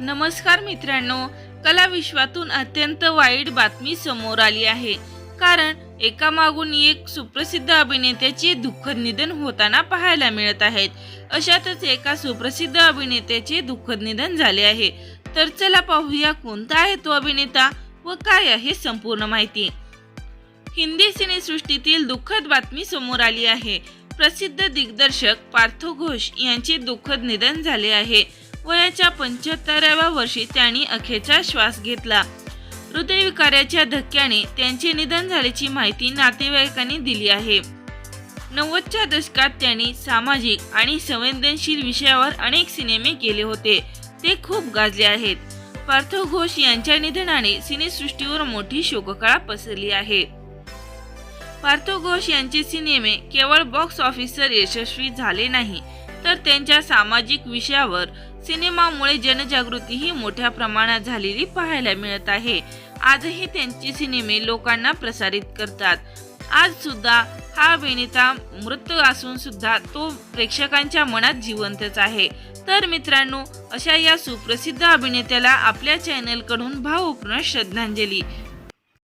नमस्कार मित्रांनो कला विश्वातून अत्यंत वाईट बातमी समोर आली आहे. कारण एकामागून एक सुप्रसिद्ध अभिनेत्याचे दुःखद निधन होताना पाहायला मिळत आहेत. अशातच एका सुप्रसिद्ध अभिनेत्याचे दुःखद निधन झाले आहे. तर चला पाहूया कोणता आहे तो अभिनेता व काय आहे संपूर्ण माहिती. हिंदी सिनेसृष्टीतील दुःखद बातमी समोर आली आहे. प्रसिद्ध दिग्दर्शक पार्थ घोष यांचे दुःखद निधन झाले आहे. वयाच्या पंच्याहत्तराव्या वर्षी त्यांनी अखेरचा श्वास घेतला. हृदयविकाराच्या धक्क्याने त्यांचे निधन झाल्याची माहिती नातेवाईकांनी दिली आहे. नव्वदच्या दशकात त्यांनी सामाजिक आणि संवेदनशील विषयावर अनेक सिनेमे केले होते. ते खूप गाजले आहेत. पार्थो घोष यांच्या निधनाने सिनेसृष्टीवर मोठी शोककळा पसरली आहे. पार्थो घोष यांचे सिनेमे केवळ बॉक्स ऑफिसवर यशस्वी झाले नाही तर त्यांच्या सामाजिक विषयावर सिनेमामुळे जनजागृतीही मोठ्या प्रमाणात झालेली पाहायला मिळत आहे. आजही त्यांचे सिनेमे लोकांना प्रसारित करतात. आज सुद्धा हा अभिनेता मृत असून सुद्धा तो प्रेक्षकांच्या मनात जिवंतच आहे. तर मित्रांनो अशा या सुप्रसिद्ध अभिनेत्याला आपल्या चॅनलकडून भावपूर्ण श्रद्धांजली.